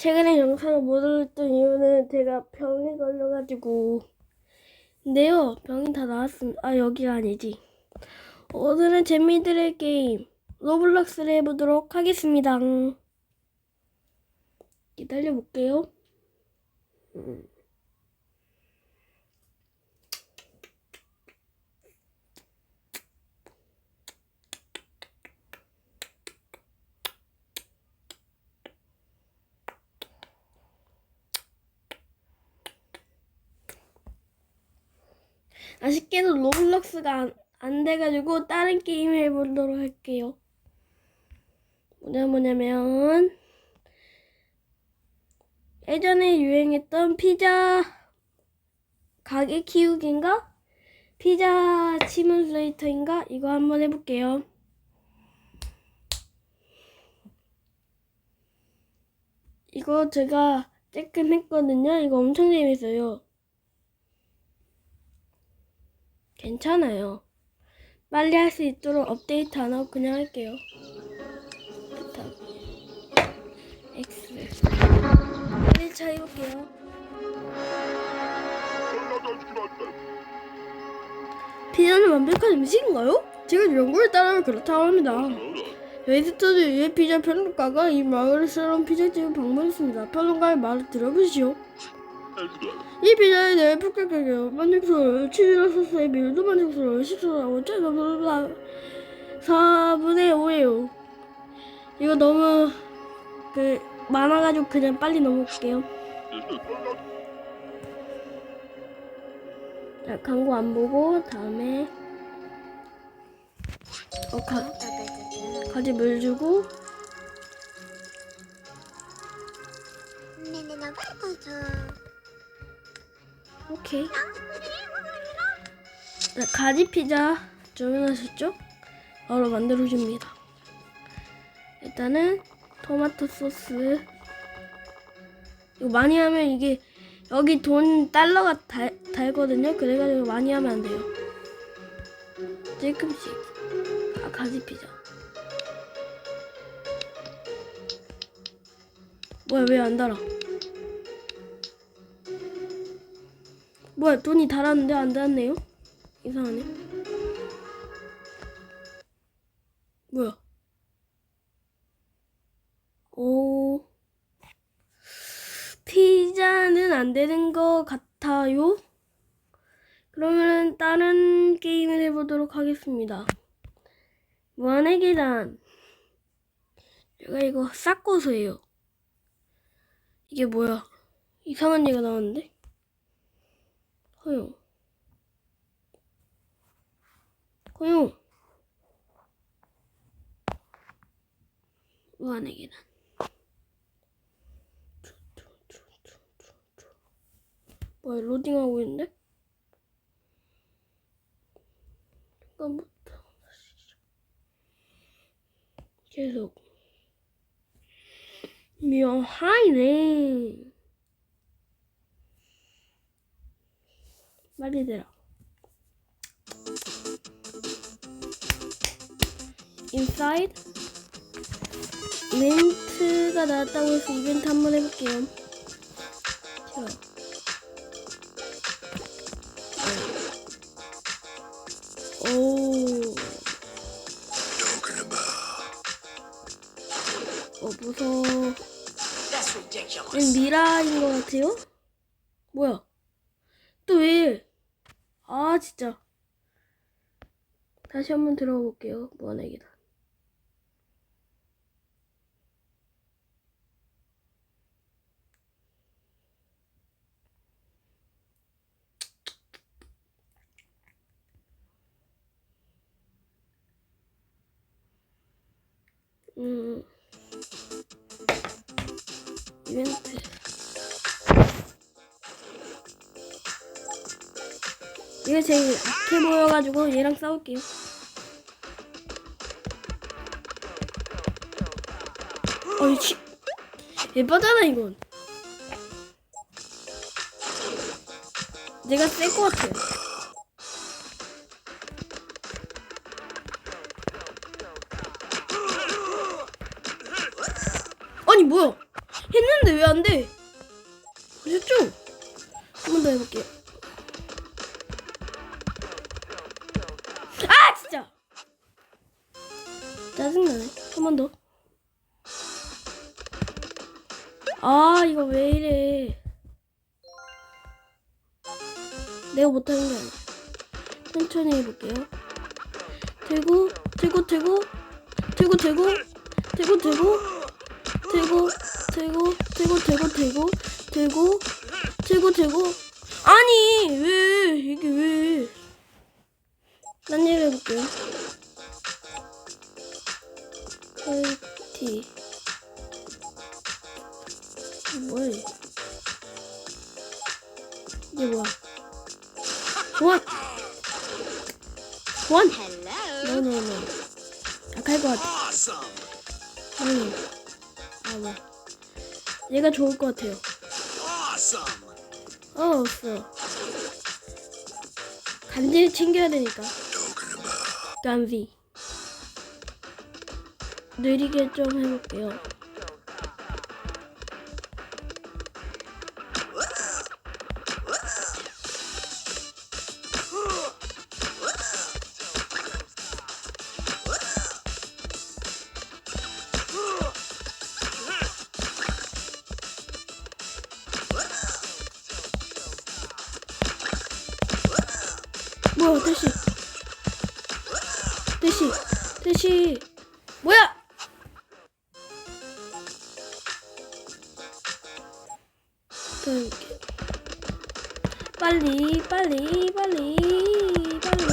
최근에 영상을 못 올렸던 이유는 제가 병에 걸려가지고. 근데요, 병이 다 나았습니다. 아, 여기가 아니지. 오늘은 재미들의 게임, 로블록스를 해보도록 하겠습니다. 기다려볼게요. 음. 아쉽게도 로블록스가 안, 안 돼가지고 다른 게임 해보도록 할게요. 뭐냐 뭐냐면 예전에 유행했던 피자 가게 키우기인가? 피자 시뮬레이터인가? 이거 한번 해볼게요. 이거 제가 조금 했거든요. 이거 엄청 재밌어요. 괜찮아요. 빨리 할 수 있도록 업데이트 안 하고 그냥 할게요. 부탁. X. 1차 해볼게요. 피자는 완벽한 음식인가요? 제가 연구에 따르면 그렇다고 합니다. 웨스트드 유의 피자 평론가가 이 마을의 새로운 피자집을 방문했습니다. 평론가의 말을 들어보시죠. 이 피자에 대해 폭격적이에요. 만족스러워요. 치즈와 소스의 비율도 만족스러워요. 식초하고 짜장면보다 4분의 5예요. 이거 너무 그 많아가지고 그냥 빨리 넘어갈게요. 자, 광고 안 보고 다음에 어, 가, 가지 물 주고 오케이. 자, 가지 피자 주문하셨죠? 바로 만들어 줍니다. 일단은 토마토 소스 이거 많이 하면 이게 여기 돈 달러가 달, 달거든요. 그래가지고 많이 하면 안 돼요. 조금씩. 아 가지 피자. 뭐야 왜 안 달아? 뭐야 돈이 달았는데 안 달았네요? 이상하네. 뭐야? 오. 피자는 안 되는 것 같아요. 그러면 다른 게임을 해보도록 하겠습니다. 무한의 계단. 제가 이거 싹고서예요. 이게 뭐야? 이상한 얘가 나왔는데? 허용. 허용. 무한의 계단. 뭐야 로딩하고 있는데? 잠깐부터. 계속 묘하네 빨리 들어 인사이드 이벤트가 나왔다고 해서 이벤트 한번 해볼게요 자. 오. 어, 무서워. 얘 미라인 것 같아요? 뭐야? 또 왜? 아, 진짜. 다시 한번 들어가 볼게요. 무한의 계단. 음. 이벤트. 이거 제일 약해 보여가지고 얘랑 싸울게요. 어이 치. 예쁘잖아 이건. 내가 셀것 같아. 아니 뭐야? 했는데 왜 안 돼? 보셨죠? 한 번 더 해볼게요. 아 진짜 짜증나네. 한 번 더. 아 이거 왜 이래? 내가 못하는 게 아니야. 천천히 해볼게요. 대고 대고 대고 대고 대고 대고 대고 대고 대고 대고 대고 대고 대고 대고 대고 아니 왜 이게 왜? 딴일 해볼게요. 티 뭐야? 원! Hello. 노노노 약할 것 같아 Awesome. 노노 아 뭐. 얘가 좋을 것 같아요 Awesome. 어 없어 간지 챙겨야 되니까 간지 느리게 좀 해볼게요 뭐야 대시. 대시 대시. 뭐야? 빨리 빨리 빨리 빨리.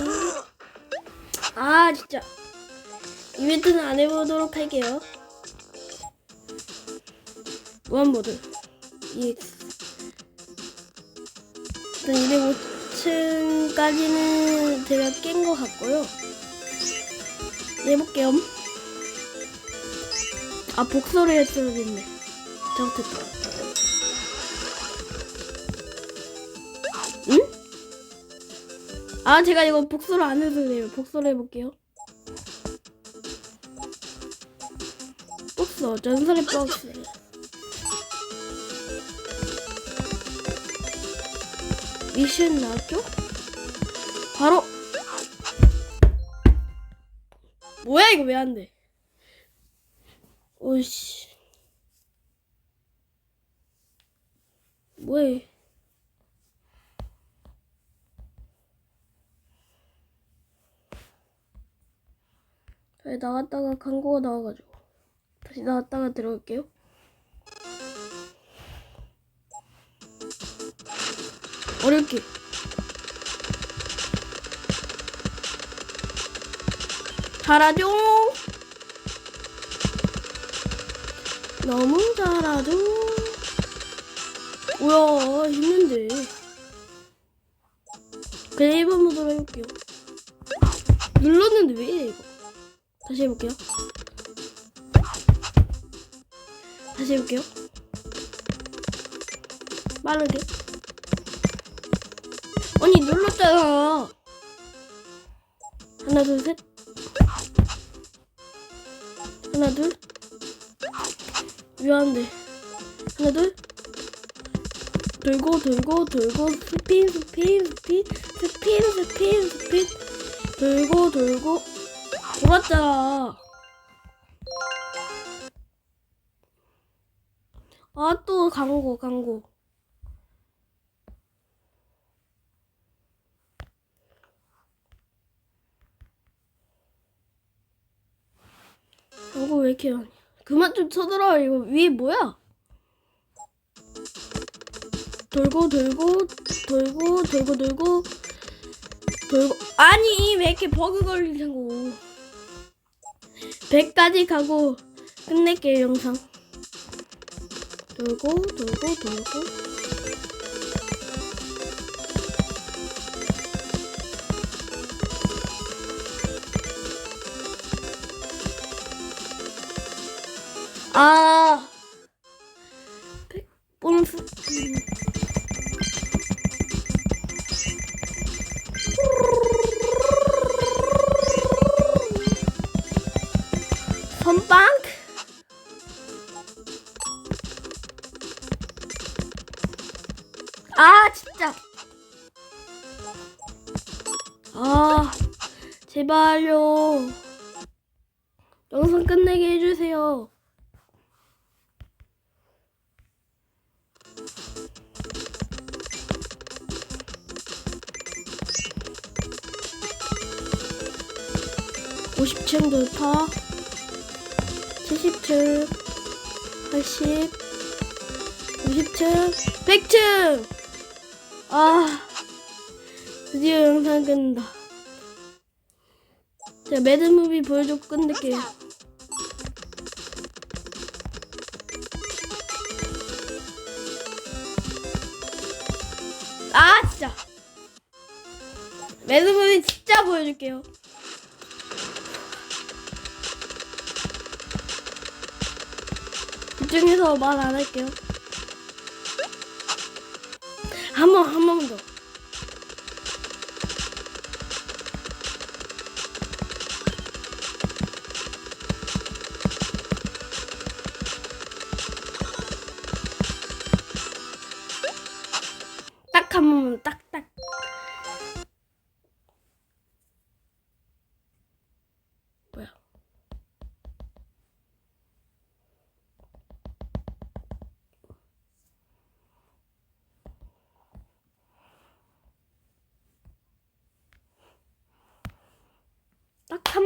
아 진짜. 이벤트는 안 해보도록 할게요. 무한모드. EX 일단 205층까지는 제가 깬 것 같고요. 해볼게요. 아, 복소를 했어야 됐네. 잘못했다. 응? 아, 제가 이거 복소를 안 해서 그래요. 복소를 해볼게요. 복소, 전설의 복스. 미션 나왔죠? 바로 뭐야 이거 왜 안 돼? 오씨 뭐해? 나갔다가 광고가 나와가지고 다시 나갔다가 들어갈게요. 어렵게. 잘하죠? 너무 잘하죠? 뭐야 힘든데. 그냥 1번 모드로 해볼게요. 눌렀는데 왜 이래 이거? 다시 해볼게요. 다시 해볼게요. 빠르게 아니 눌렀잖아 하나 둘 셋. 하나 둘. 미안한데. 하나 둘. 돌고 돌고 돌고 스핀 스핀 스핀 스핀 스핀 스핀 돌고 돌고. 돌았잖아 아 또 광고 광고 광고 왜 이렇게 많이 그만 좀 쳐들어. 이거 위에 뭐야? 돌고 돌고 돌고 돌고 돌고 돌고. 아니 왜 이렇게 버그 걸리냐고. 100까지 가고 끝낼게요 영상. 돌고 돌고 돌고 아. 본스 선빵? 아 진짜. 아 제발요 (50층) 돌파 (70층) (80) (90층) (100층) 아 드디어 영상 끝난다. 자 매드무비 보여주고 끝낼게요 아 진짜. 매드무비 진짜 보여줄게요 집중해서 말 안 할게요 한 번 한 번 더.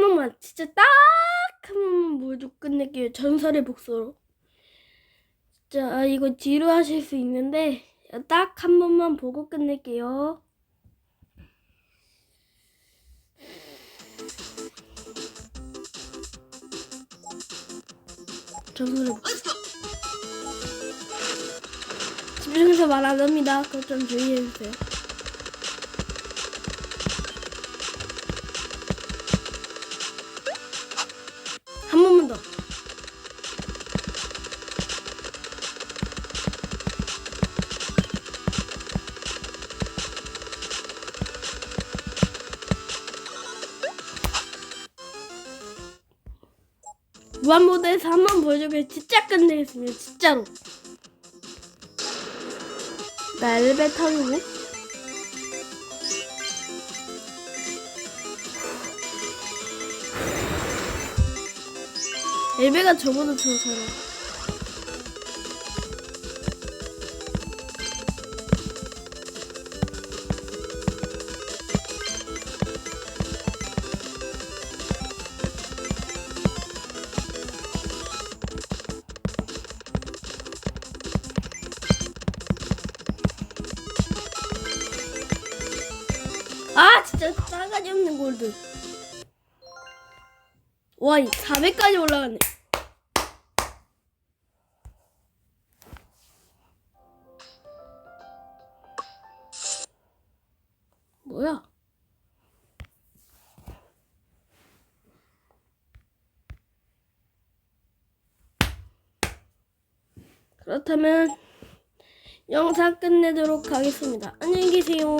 한 번만 진짜 딱 한 번만 보여주고 끝낼게요 전설의 복수로. 진짜 아, 이거 뒤로 하실 수 있는데 딱 한 번만 보고 끝낼게요. 전설의 복수. 집중해서 말 안 합니다. 그것 좀 주의해주세요 무한모드에서 한 번 보여주면 진짜 끝내겠습니다. 진짜로. 나 엘리베이터 타고 엘베가 저보다 더 잘해. 400까지 올라갔네. 뭐야? 그렇다면 영상 끝내도록 하겠습니다. 안녕히 계세요.